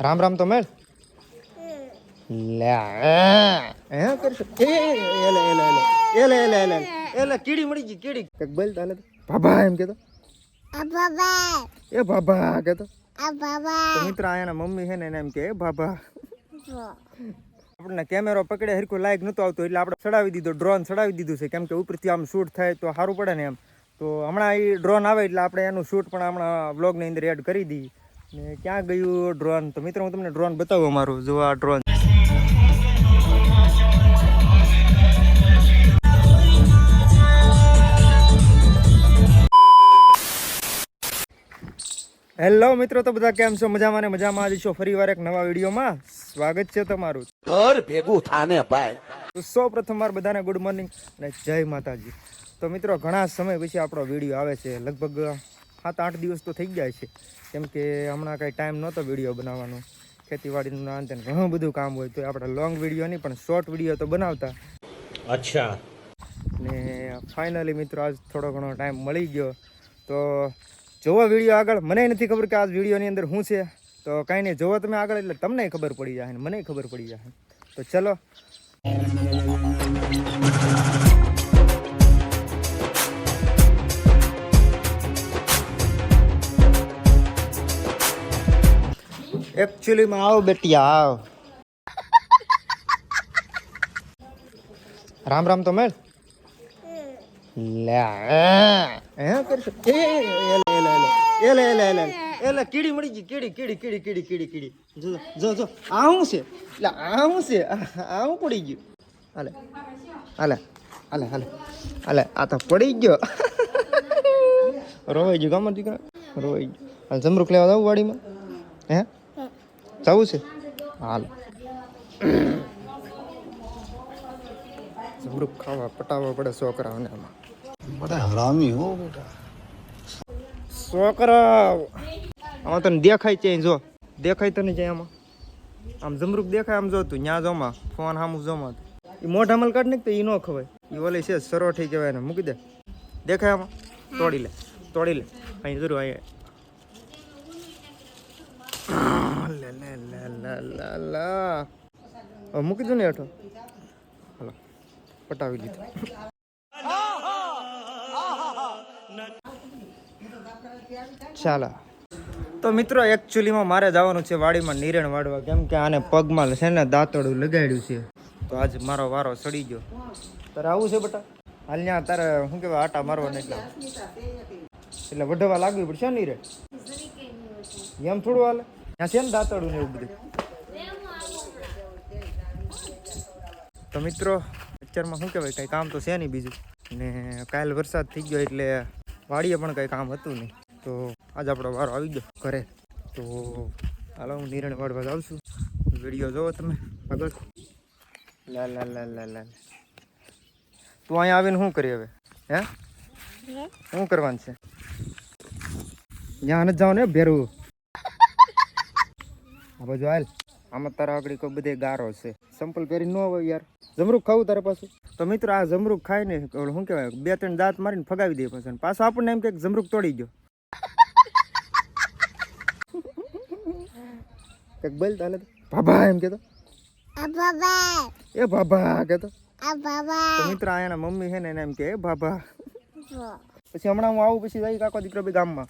રામ રામ તો મેળ કીડી મળી ગઈ કીડી કંઈક બોલ તાલે બાબા એમ કેતો એ બાબા કેતો મિત્ર આયાના મમ્મી છે ને એમ કે બાબા આપણને કેમેરો પકડે હરખું લાયક નતો આવતો એટલે આપણે ચડાવી દીધો ડ્રોન ચડાવી દીધું છે કેમ કે ઉપરથી આમ શૂટ થાય તો સારું પડે ને એમ તો હમણાં એ ડ્રોન આવે એટલે આપણે એનું શૂટ પણ હમણાં બ્લોગની અંદર એડ કરી દી ને ક્યાં ગયું ડ્રોન તો મિત્રો હું તમને ડ્રોન બતાવું અમારું. જો આ ડ્રોન હેલો મિત્રો તો બધા કેમ છો? મજામાં ને મજામાં આજે છો ફરી વાર એક નવા વિડીયોમાં. સ્વાગત છે તમારું. ઘર ભેગું થાને ભાઈ. સૌ પ્રથમ વાર બધાને ગુડ મોર્નિંગ અને જય માતાજી. તો મિત્રો ઘણા સમય પછી આપણો વીડિયો આવે છે. લગભગ સાત આઠ દિવસ તો થઈ ગયા છે. કેમ કે હમણાં કંઈ ટાઈમ નહોતો વીડિયો બનાવવાનો. ખેતીવાડીનું ના અંતે ઘણું બધું કામ હોય તો આપણે લોંગ વીડિયો નહીં પણ શોર્ટ વીડિયો તો બનાવતા. અચ્છા. ને ફાઇનલી મિત્રો આજ થોડો ઘણો ટાઈમ મળી ગયો. તો જોવો વીડિયો આગળ. મને નથી ખબર કે આ વિડીયોની અંદર શું છે. તો કાંઈ નહીં જોવો તમે આગળ એટલે તમને ખબર પડી જાય મને ખબર પડી જાય તો ચલો. એકચ્યુઅલીમાં આવ બેટિયા આવ રામ રામ તો મેળ કીડી મળી ગઈ કીડી કીડી કીડી કીડી કીડી કીડી જો જો જો આ છે એટલે આવું છે આવું પડી ગયું હાલે હાલે હાલે હાલે હાલે આ તો પડી ગયો રોવાઈ ગયું ગામમાં દીકરા રોવાઈ ગયો હાલ જમરૂક લેવા જાવ વાડીમાં હે જવું છે? હાલ. જમરૂક ખાવા પટાવવા પડે છોકરાઓને આમાં. બધા હરામી હો બેટા. છોકરા! આમાં તને દેખાય છે જો. દેખાય તને છે આમાં? આમ જમરૂક દેખાય આમ જો તું. ન્યા જોમાં ફોન સામું જોમાં એ મોઢામાં કાઢ ને તો એ ન ખવાય. એ ઓલી છે સરોઠી કહેવાય ને મૂકી દે. દેખાય આમાં? તોડી લે તોડી લે. અહીં જરૂર અહીંયા લે લે લે લે લે લે હવે મૂકી દો ને હેઠો. હલો, પટાવી લીધું. ચાલો. તો મિત્રો એકચ્યુઅલીમાં મારે જવાનું છે વાડીમાં નિરણ વાળવા કેમ કે આને પગમાં છે ને દાંતડું લગાડ્યું છે. તો આજ મારો વારો સડી ગયો. તારે આવું છે બટા? હાલ ત્યાં તારે, શું કહેવાય, આટા મારવા એટલે એટલે વઢવા લાગવી પડશે ને એમ થોડું હાલે? ત્યાં છે ને દાંતડું ને એવું બધું? તો મિત્રો પિક્ચરમાં શું કહેવાય કંઈ કામ તો છે નહીં બીજું. ને કાલ વરસાદ થઈ ગયો એટલે વાડીએ પણ કંઈ કામ હતું નહીં. તો આજ આપણો વારો આવી ગયો ઘરે. તો હાલો હું નિરણ વાળવા જાઉં છું. વીડિયો જોવો તમે આગળ. લા લા લા લા લા. તું અહીંયા આવીને શું કરી હવે? હે? શું કરવાનું છે? ત્યાં નથી જાવ ને ભેરવું આ બાજુ હાલ. આમાં તારા આગળ કોઈ બધે ગારો છે. સંપલ પહેરી ન હોય યાર. જમરૂખ ખાવું તારે પાછું? તો મિત્રો આ જમરૂખ ખાઈને ને શું કહેવાય બે ત્રણ દાંત મારીને ફગાવી દે પાછું. પાછું આપણને એમ કે જમરૂક તોડી ગયો કંઈક બોલ તાલે બાબા એમ કેતો એ ભાભા કેતો મિત્રો મિત્ર આયાના મમ્મી છે ને એને એમ કે ભાભા. પછી હમણાં હું આવું પછી જાય કાકો દીકરો બી ગામમાં.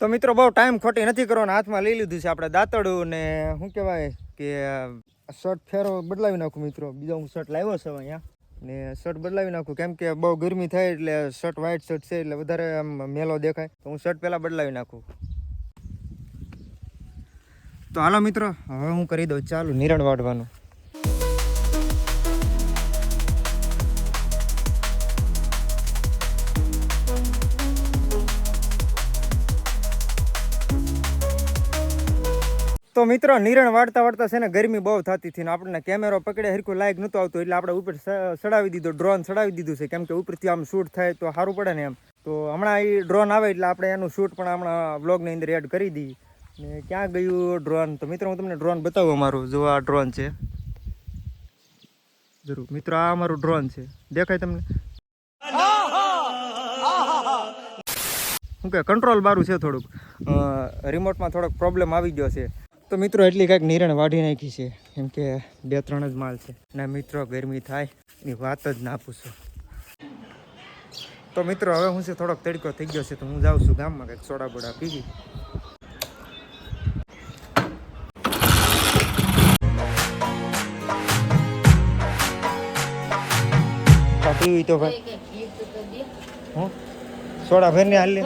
તો મિત્રો બહુ ટાઈમ ખોટી નથી કરવાનો. હાથમાં લઈ લીધું છે આપણે દાંતડું ને શું કહેવાય કે શર્ટ ફેરો બદલાવી નાખું મિત્રો. બીજો હું શર્ટ લાવ્યો છે અહીંયા. ને શર્ટ બદલાવી નાખું. કેમ કે બહુ ગરમી થાય એટલે શર્ટ વ્હાઇટ શર્ટ છે એટલે વધારે આમ મેલો દેખાય. તો હું શર્ટ પહેલાં બદલાવી નાખું. તો હાલો મિત્રો, હવે હું કરી દઉં. ચાલુ નિરણ વાળવાનું તો મિત્રો, નિરણ વાળતા વાળતા છે ને ગરમી બહુ થતી હતી ને આપણને કેમેરો પકડે હરખું લાયક નહોતું આવતું, એટલે આપણે ઉપર ચડાવી દીધો ડ્રોન ચડાવી દીધું છે. કેમ કે ઉપરથી આમ શૂટ થાય તો સારું પડે ને એમ. તો હમણાં એ ડ્રોન આવે એટલે આપણે એનું શૂટ પણ હમણાં બ્લોગની અંદર એડ કરી દઈએ. ને ક્યાં ગયું ડ્રોન તો મિત્રો, હું તમને ડ્રોન બતાવું અમારું. જો આ ડ્રોન છે. જરૂર. મિત્રો, આ અમારું ડ્રોન છે. દેખાય તમને? શું કે કંટ્રોલ બારું છે થોડુંક. રિમોટમાં થોડોક પ્રોબ્લેમ આવી ગયો છે. તો મિત્રો એટલી કાંઈક નિરણ વાઢી નાખી છે. કેમ કે બે ત્રણ જ માલ છે. અને મિત્રો ગરમી થાય એની વાત જ ના પૂછો. તો મિત્રો હવે હું છે થોડોક તડકો થઈ ગયો છે તો હું જાઉં છું ગામમાં કંઈક સોડા બોડા પીવી પીવી તો ભાઈ? હું? સોડા ભરીને હાલ લે.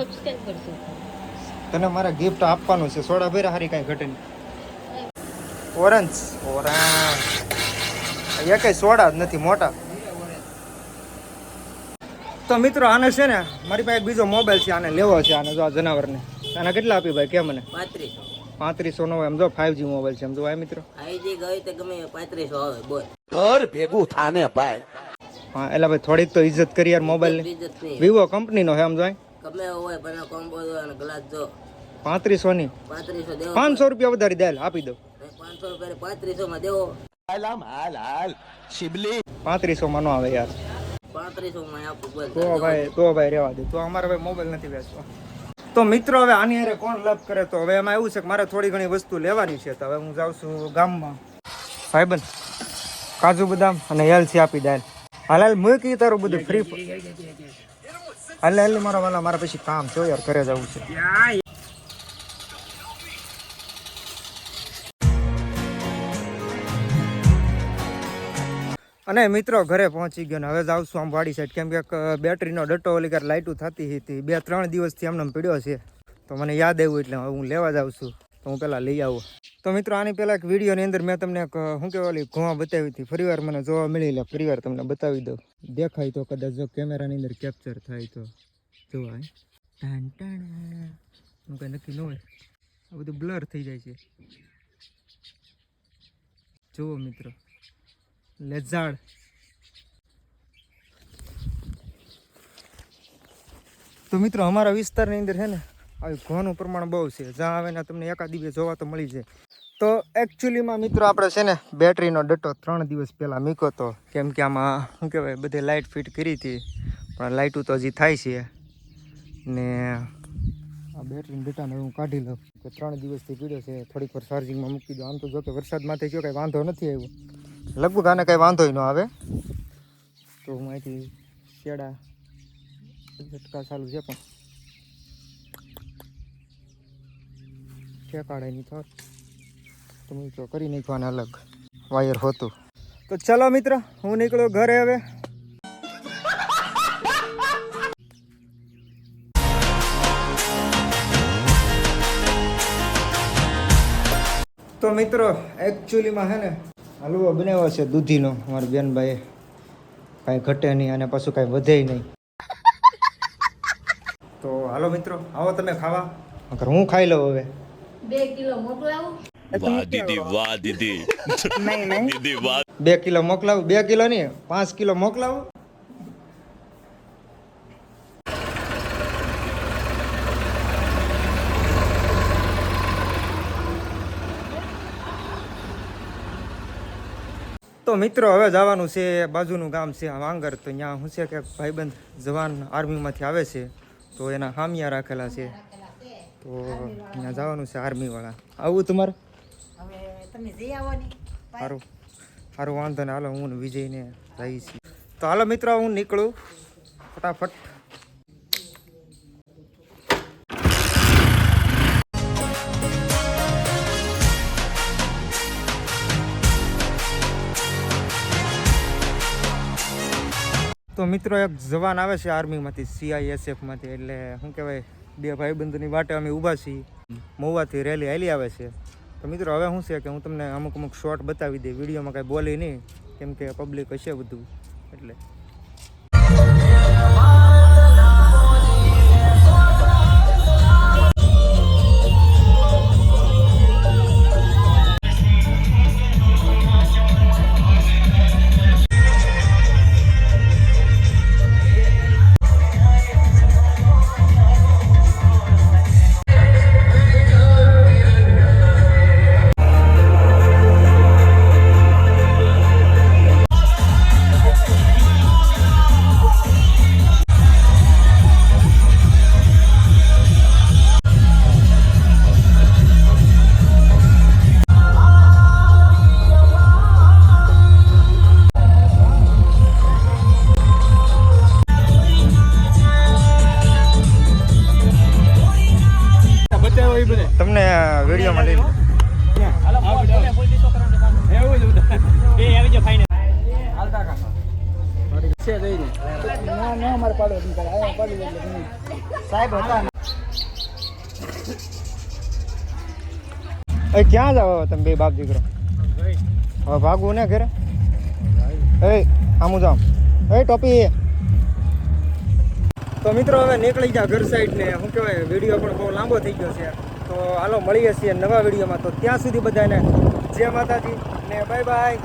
તને મારે ગિફ્ટ આપવાનું છે. સોડા ભેરા હારી કાંઈ ઘટે નહીં. ઓરેન્જ ઓરેન્જ એ કઈ સોડા જ નથી મોટા. તો મિત્રો આને છે ને મારી પાસે બીજો મોબાઈલ છે આને લેવો છે આને જો આ જનાવરને. આને કેટલા આપી ભાઈ કેમ મને? પાંત્રીસો. નો એમ જો ફાઈવ જી મોબાઈલ છે એમ જો ભાઈ મિત્રો. આઈજી ગઈ તો ગમે એ પાંત્રીસો આવે બોલ. ઘર ભેગું થાને ભાઈ. હા એટલે ભાઈ થોડીક તો ઇજ્જત કરી યાર નહીં. વિવો કંપનીનો છે એમ જો ગમે હોય પણ કોમ્બો જો અને ગ્લાસ જો પાંત્રીસો ની. પાંત્રીસો પાંચસો રૂપિયા વધારી દે આપી દો પાંચસો રૂપિયા પાંત્રીસો માં દેવો. હાલ આમ હાલ હાલ. શિબલી. પાંત્રીસો માં નો આવે યાર. પાંત્રીસો માં આપું બોલ તો ભાઈ તો ભાઈ રહેવા દે. તો અમારે ભાઈ મોબાઈલ નથી વેચવો તો મિત્રો હવે આની હારે કોણ લાભ કરે તો? હવે એમાં એવું છે કે મારે થોડી ઘણી વસ્તુ લેવાની છે તો હવે હું જાઉં છું ગામમાં. ભાઈબંધ કાજુ બદામ અને એલસી આપી દે. હાલ હાલ મૂકી તારું બધું ફ્રી હાલ હાલ મારા વાલા મારા પછી કામ છે યાર ઘરે જવું છે. અને મિત્રો ઘરે પહોંચી ગયો ને હવે જાઉં છું આમ વાડી સાઈડ કેમ કે બેટરીનો ડટ્ટો ઓલી કાર લાઇટું થતી હતી. બે, ત્રણ દિવસથી એમને પીડ્યો છે. તો મને યાદ આવ્યું એટલે હું લેવા જાઉં છું. તો હું પહેલાં લઈ આવું. તો મિત્રો આની પહેલાં એક વિડીયોની અંદર મેં તમને શું કહેવાય ઓલી ઘોવા બતાવી હતી. ફરીવાર મને જોવા મળી લે ફરીવાર તમને બતાવી દઉં. દેખાય તો કદાચ જો કેમેરાની અંદર કેપ્ચર થાય તો. જોવાય ટાણ ટાણ. હું કંઈ નક્કી ન હોય. આ બધું બ્લર થઈ જાય છે. જુઓ મિત્રો. લેઝાડ તો મિત્રો, અમારા વિસ્તારની અંદર છે ને આવી ઘોનું પ્રમાણ બહુ છે. જ્યાં આવે ને તમને એકાદ દિવસ જોવા તો મળી જાય. તો એકચ્યુઅલીમાં મિત્રો, આપણે છે ને બેટરીનો ડટ્ટો ત્રણ દિવસ પહેલાં મૂક્યો હતો કેમ કે આમાં, શું કહેવાય, બધે લાઇટ ફિટ કરી હતી. પણ લાઇટું તો હજી થાય છે. ને આ બેટરીના ડટ્ટાને હું કાઢી લઉં. કે ત્રણ દિવસથી પીડ્યો છે, થોડીક વાર ચાર્જિંગમાં મૂકી દો આમ તો જો કે વરસાદમાંથી જો કંઈ વાંધો નથી આવ્યો. લગભગ આને કાંઈ વાંધો ન આવે. તો હું અહીંથી શેડા ઝટકા ચાલુ છે પણ. ઠેકાડે નહીં થોર તો મિત્રો કરી નાખવાને અલગ. વાયર હોતું. તો ચલો મિત્ર, હું નીકળ્યો ઘરે હવે. તો મિત્રો એકચ્યુઅલીમાં હે ને હલવો બનાવ્યો છે દૂધીનો મારા બેનભાઈએ. કાંઈ ઘટે નહીં અને પાછું કાંઈ વધે નહીં. તો હાલો મિત્રો આવો તમે ખાવા. અગર હું ખાઈ લઉં હવે. બે કિલો મોકલાવું વાહ દીદી વાહ દીદી. દીદી વાહ. બે કિલો મોકલાવું બે કિલો નહીં પાંચ કિલો મોકલાવું. તો મિત્રો હવે જવાનું છે બાજુનું ગામ છે વાંગર તો ત્યાં શું છે કે ભાઈબંધ જવાન આર્મીમાંથી આવે છે. તો એના હામિયા રાખેલા છે. તો ત્યાં જવાનું છે આર્મીવાળા. આવું તમારે? સારું સારું વાંધો ને હાલો હું વિજયને જઈશ તો હાલો મિત્રો હું નીકળું. ફટાફટ. તો મિત્રો એક જવાન આવે છે આર્મીમાંથી સીઆઈએસએફમાંથી એટલે શું કહેવાય, બે ભાઈબંધોની વાટે અમે ઊભા છીએ. મહુવાથી રેલી હાલી આવે છે. તો મિત્રો, હવે શું છે કે હું તમને અમુક અમુક શોર્ટ બતાવી દઈ વિડીયોમાં કાંઈ બોલી નહીં. કેમ કે પબ્લિક હશે બધું. એટલે સાહેબ હતા એ ક્યાં જાવ તમે બે બાપ દીકરો? હવે ભાગવું ને ઘરે? એ આમું જામ એ ટોપી તો મિત્રો હવે નીકળી ગયા ઘર સાઈડ ને. શું કહેવાય વીડિયો પણ બહુ લાંબો થઈ ગયો છે. તો હાલો મળીએ છીએ નવા વિડીયોમાં તો ત્યાં સુધી બધાને જય માતાજી ને બાય બાય